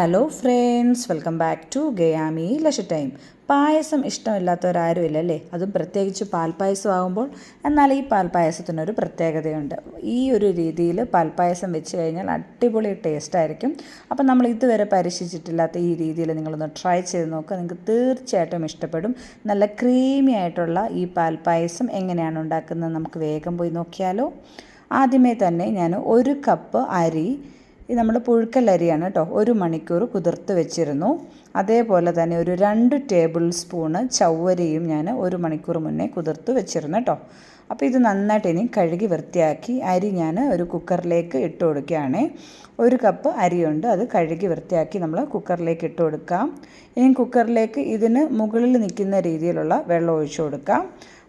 Hello friends welcome back to ഗയാമി ലഷ time payasam ഇഷ്ടമില്ലാത്തവരാരും ഇല്ലല്ലേ അതും പ്രത്യേകിച്ച് പാൽപ്പായസം ആകുമ്പോൾ എന്നാൽ ഈ പാൽപ്പായസത്തിനൊരു പ്രത്യേകതയുണ്ട്. ഈ ഒരു രീതിയിൽ പാൽപ്പായസം വെച്ച് കഴിഞ്ഞാൽ അടിപൊളി ടേസ്റ്റ് ആയിരിക്കും. അപ്പം നമ്മൾ ഇതുവരെ പരീക്ഷിച്ചിട്ടില്ലാത്ത ഈ രീതിയിൽ നിങ്ങളൊന്ന് ട്രൈ ചെയ്ത് നോക്കുക. നിങ്ങൾക്ക് തീർച്ചയായിട്ടും ഇഷ്ടപ്പെടും. നല്ല ക്രീമി ആയിട്ടുള്ള ഈ പാൽപ്പായസം എങ്ങനെയാണ് ഉണ്ടാക്കുന്നത് നമുക്ക് വേഗം പോയി നോക്കിയാലോ. ആദ്യമേ തന്നെ ഞാൻ ഒരു കപ്പ് അരി ഇത് നമ്മൾ പുഴുക്കലരിയാണ് കേട്ടോ. ഒരു മണിക്കൂർ കുതിർത്ത് വെച്ചിരുന്നു. അതേപോലെ തന്നെ ഒരു രണ്ട് ടേബിൾ സ്പൂണ് ചവ്വരിയും ഞാൻ ഒരു മണിക്കൂർ മുന്നേ കുതിർത്ത് വെച്ചിരുന്നു കേട്ടോ. അപ്പോൾ ഇത് നന്നായിട്ട് ഇനി കഴുകി വൃത്തിയാക്കി അരി ഞാൻ ഒരു കുക്കറിലേക്ക് ഇട്ട് കൊടുക്കുകയാണ്. ഒരു കപ്പ് അരിയുണ്ട് അത് കഴുകി വൃത്തിയാക്കി നമ്മൾ കുക്കറിലേക്ക് ഇട്ട് കൊടുക്കാം. ഇനി കുക്കറിലേക്ക് ഇതിന് മുകളിൽ നിൽക്കുന്ന രീതിയിലുള്ള വെള്ളം ഒഴിച്ചു കൊടുക്കാം.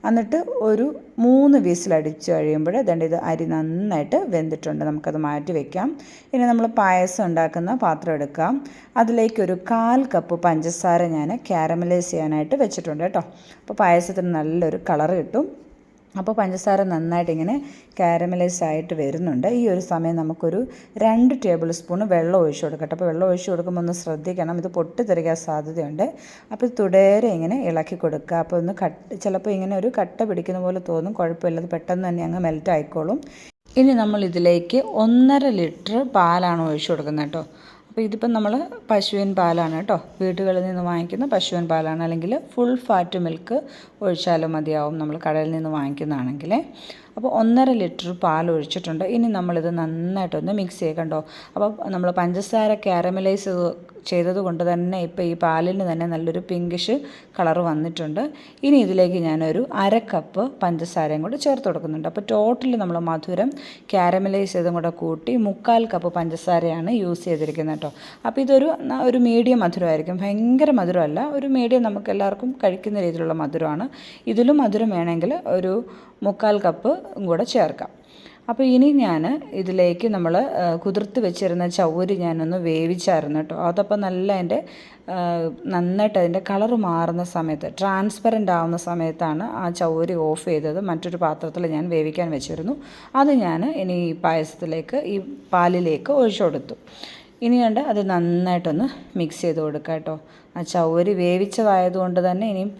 എന്നിട്ട് ഒരു മൂന്ന് വിസിലടിച്ച് കഴിയുമ്പോൾ ദണ്ട് ഇത് അരി നന്നായിട്ട് വെന്തിട്ടുണ്ട്. നമുക്കത് മാറ്റി വെക്കാം. ഇനി നമ്മൾ പായസം ഉണ്ടാക്കുന്ന പാത്രം എടുക്കാം. അതിലേക്ക് ഒരു കാൽ കപ്പ് പഞ്ചസാര ഞാൻ ക്യാരമലൈസ് ചെയ്യാനായിട്ട് വെച്ചിട്ടുണ്ട് കേട്ടോ. അപ്പോൾ പായസത്തിന് നല്ലൊരു കളർ കിട്ടും. അപ്പോൾ പഞ്ചസാര നന്നായിട്ട് ഇങ്ങനെ കാരമലൈസ് ആയിട്ട് വരുന്നുണ്ട്. ഈ ഒരു സമയം നമുക്കൊരു രണ്ട് ടേബിൾ സ്പൂൺ വെള്ളം ഒഴിച്ചു കൊടുക്കട്ടെ അപ്പോൾ വെള്ളം ഒഴിച്ചു കൊടുക്കുമ്പോൾ ഒന്ന് ശ്രദ്ധിക്കണം. ഇത് പൊട്ടിത്തെറിക്കാൻ സാധ്യതയുണ്ട്. അപ്പോൾ തുടരെ ഇങ്ങനെ ഇളക്കി കൊടുക്കുക. അപ്പോൾ ഒന്ന് കട്ട് ചിലപ്പോൾ ഇങ്ങനെ ഒരു കട്ട പിടിക്കുന്ന പോലെ തോന്നും. കുഴപ്പമില്ല അത് പെട്ടെന്ന് തന്നെ അങ്ങ് മെൽറ്റ് ആയിക്കോളും ഇനി നമ്മൾ ഇതിലേക്ക് ഒന്നര ലിറ്റർ പാലാണ് ഒഴിച്ചു കൊടുക്കുന്നത് കേട്ടോ. അപ്പോൾ ഇതിപ്പം നമ്മൾ പശുവിൻ പാലാണ് കേട്ടോ. വീടുകളിൽ നിന്ന് വാങ്ങിക്കുന്ന പശുവിൻ പാലാണ്. അല്ലെങ്കിൽ ഫുൾ ഫാറ്റ് മിൽക്ക് ഒഴിച്ചാലും മതിയാവും. നമ്മൾ കടയിൽ നിന്ന് വാങ്ങിക്കുന്നതാണെങ്കിൽ അപ്പോൾ ഒന്നര ലിറ്റർ പാൽ ഒഴിച്ചിട്ടുണ്ട്. ഇനി നമ്മളിത് നന്നായിട്ടൊന്ന് മിക്സ് ചെയ്യുക കണ്ടോ അപ്പോൾ നമ്മൾ പഞ്ചസാര കാരമലൈസ് ചെയ്തത് കൊണ്ട് തന്നെ ഇപ്പോൾ ഈ പാലിന് തന്നെ നല്ലൊരു പിങ്കിഷ് കളർ വന്നിട്ടുണ്ട്. ഇനി ഇതിലേക്ക് ഞാനൊരു അര കപ്പ് പഞ്ചസാരയും കൂടെ ചേർത്ത് കൊടുക്കുന്നുണ്ട്. അപ്പോൾ ടോട്ടലി നമ്മൾ മധുരം കാരമലൈസ് ചെയ്തും കൂടെ കൂട്ടി മുക്കാൽ കപ്പ് പഞ്ചസാരയാണ് യൂസ് ചെയ്തിരിക്കുന്നത് കേട്ടോ. അപ്പോൾ ഇതൊരു ഒരു മീഡിയം മധുരമായിരിക്കും. ഭയങ്കര മധുരമല്ല ഒരു മീഡിയം നമുക്ക് എല്ലാവർക്കും കഴിക്കുന്ന രീതിയിലുള്ള മധുരമാണ്. ഇതിലും മധുരം വേണമെങ്കിൽ ഒരു മുക്കാൽ കപ്പ് കൂടെ ചേർക്കാം. അപ്പോൾ ഇനി ഞാൻ ഇതിലേക്ക് നമ്മൾ കുതിർത്ത് വെച്ചിരുന്ന ചവ്വരി ഞാനൊന്ന് വേവിച്ചായിരുന്നു കേട്ടോ. അതപ്പോൾ നല്ല അതിന്റെ നന്നായിട്ട് അതിന്റെ കളർ മാറുന്ന സമയത്ത് ട്രാൻസ്പെറന്റ് ആവുന്ന സമയത്താണ് ആ ചവ്വരി ഓഫ് ചെയ്തത്. മറ്റൊരു പാത്രത്തിൽ ഞാൻ വേവിക്കാൻ വെച്ചിരുന്നു. അത് ഞാൻ ഇനി ഈ പായസത്തിലേക്ക് ഈ പാലിലേക്ക് ഒഴിച്ചു കൊടുത്തു. ഇനി കണ്ട് അത് നന്നായിട്ടൊന്ന് മിക്സ് ചെയ്ത് കൊടുക്കാം കേട്ടോ. ആ ചവരി വേവിച്ചതായതുകൊണ്ട് തന്നെ ഇനിയും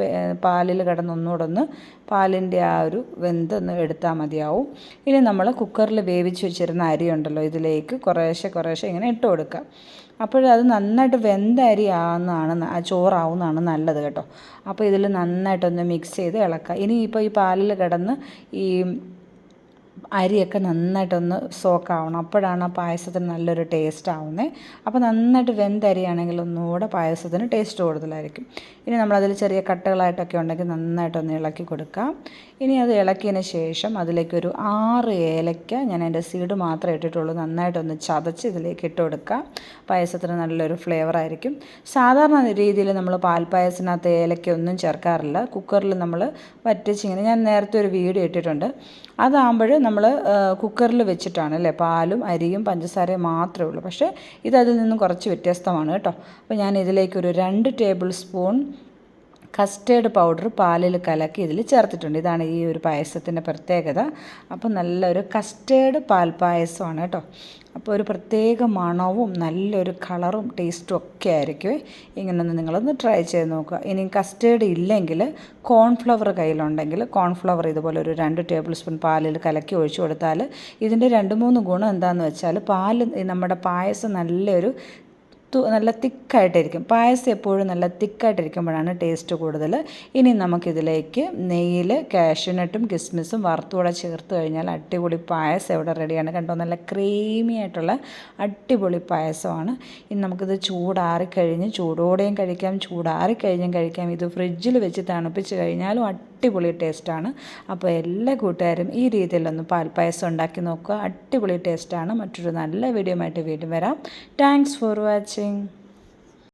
പാലിൽ കിടന്നൊന്നുകൂടെ ഒന്ന് പാലിന്റെ ആ ഒരു വെന്ത് ഒന്ന് എടുത്താൽ മതിയാവും. ഇനി നമ്മൾ കുക്കറിൽ വേവിച്ച് വെച്ചിരുന്ന അരി ഉണ്ടല്ലോ ഇതിലേക്ക് കുറേശ്ശെ കുറേശ്ശെ ഇങ്ങനെ ഇട്ട് കൊടുക്കുക. അപ്പോഴത് നന്നായിട്ട് വെന്ത അരി ആവുന്നതാണ് ആ ചോറാവുന്നതാണ് നല്ലത് കേട്ടോ. അപ്പോൾ ഇതിൽ നന്നായിട്ടൊന്ന് മിക്സ് ചെയ്ത് ഇളക്കുക. ഇനി ഇപ്പോൾ ഈ പാലിൽ കിടന്ന് ഈ അരിയൊക്കെ നന്നായിട്ടൊന്ന് സോക്കാവണം. അപ്പോഴാണ് ആ പായസത്തിന് നല്ലൊരു ടേസ്റ്റ് ആവുന്നത് അപ്പോൾ നന്നായിട്ട് വെന്ത അരിയാണെങ്കിൽ ഒന്നുകൂടെ പായസത്തിന് ടേസ്റ്റ് കൂടുതലായിരിക്കും. ഇനി നമ്മളതിൽ ചെറിയ കട്ടകളായിട്ടൊക്കെ ഉണ്ടെങ്കിൽ നന്നായിട്ടൊന്ന് ഇളക്കി കൊടുക്കാം. ഇനി അത് ഇളക്കിയതിന് ശേഷം അതിലേക്കൊരു ആറ് ഏലക്ക ഞാൻ അതിന്റെ സീഡ് മാത്രമേ ഇട്ടിട്ടുള്ളൂ. നന്നായിട്ടൊന്ന് ചതച്ച് ഇതിലേക്ക് ഇട്ട് കൊടുക്കാം. പായസത്തിന് നല്ലൊരു ഫ്ലേവർ ആയിരിക്കും. സാധാരണ രീതിയിൽ നമ്മൾ പാൽപ്പായസത്തിനകത്ത് ഏലയ്ക്ക ഒന്നും ചേർക്കാറില്ല കുക്കറിൽ നമ്മൾ വറ്റിച്ചിങ്ങനെ ഞാൻ നേരത്തെ ഒരു വീഡിയോ ഇട്ടിട്ടുണ്ട്. അതാകുമ്പോൾ നമ്മൾ കുക്കറിൽ വെച്ചിട്ടാണ് അല്ലേ? പാലും അരിയും പഞ്ചസാരയും മാത്രമേ ഉള്ളൂ. പക്ഷേ ഇത് അതിൽ നിന്നും കുറച്ച് വ്യത്യസ്തമാണ് കേട്ടോ. അപ്പോൾ ഞാൻ ഇതിലേക്കൊരു രണ്ട് ടേബിൾ സ്പൂൺ കസ്റ്റേർഡ് പൗഡർ പാലിൽ കലക്കി ഇതിൽ ചേർത്തിട്ടുണ്ട്. ഇതാണ് ഈ ഒരു പായസത്തിന്റെ പ്രത്യേകത. അപ്പോൾ നല്ലൊരു കസ്റ്റേർഡ് പാൽ പായസമാണ് കേട്ടോ. അപ്പോൾ ഒരു പ്രത്യേക മണവും നല്ലൊരു കളറും ടേസ്റ്റും ഒക്കെ ആയിരിക്കും. ഇങ്ങനൊന്ന് നിങ്ങളൊന്ന് ട്രൈ ചെയ്ത് നോക്കുക. ഇനി കസ്റ്റേർഡ് ഇല്ലെങ്കിൽ കോൺഫ്ലവർ കയ്യിലുണ്ടെങ്കിൽ കോൺഫ്ലവർ ഇതുപോലെ ഒരു രണ്ട് ടേബിൾ സ്പൂൺ പാലിൽ കലക്കി ഒഴിച്ചു കൊടുത്താൽ ഇതിന്റെ രണ്ട് മൂന്ന് ഗുണം എന്താണെന്ന് വെച്ചാൽ പാൽ നമ്മുടെ പായസം നല്ലൊരു നല്ല തിക്കായിട്ടിരിക്കും പായസം എപ്പോഴും നല്ല തിക്കായിട്ടിരിക്കുമ്പോഴാണ് ടേസ്റ്റ് കൂടുതൽ ഇനി നമുക്കിതിലേക്ക് നെയ്യിൽ കാഷ്യൂനട്ടും കിസ്മിസും വറുത്തുകൂടെ ചേർത്ത് കഴിഞ്ഞാൽ അടിപൊളി പായസം ഇവിടെ റെഡിയാണ്. കണ്ടോ? നല്ല ക്രീമി ആയിട്ടുള്ള അടിപൊളി പായസമാണ്. ഇനി നമുക്കിത് ചൂടാറിക്കഴിഞ്ഞ് ചൂടോടെയും കഴിക്കാം. ചൂടാറിക്കഴിഞ്ഞും കഴിക്കാം. ഇത് ഫ്രിഡ്ജിൽ വെച്ച് തണുപ്പിച്ച് കഴിഞ്ഞാലും അടിപൊളി ടേസ്റ്റാണ്. അപ്പോൾ എല്ലാ കൂട്ടുകാരും ഈ രീതിയിലൊന്ന് പാൽപ്പായസം ഉണ്ടാക്കി നോക്കുക. അടിപൊളി ടേസ്റ്റാണ്. മറ്റൊരു നല്ല വീഡിയോ ആയിട്ട് വീണ്ടും വരാം. Thanks for watching watching.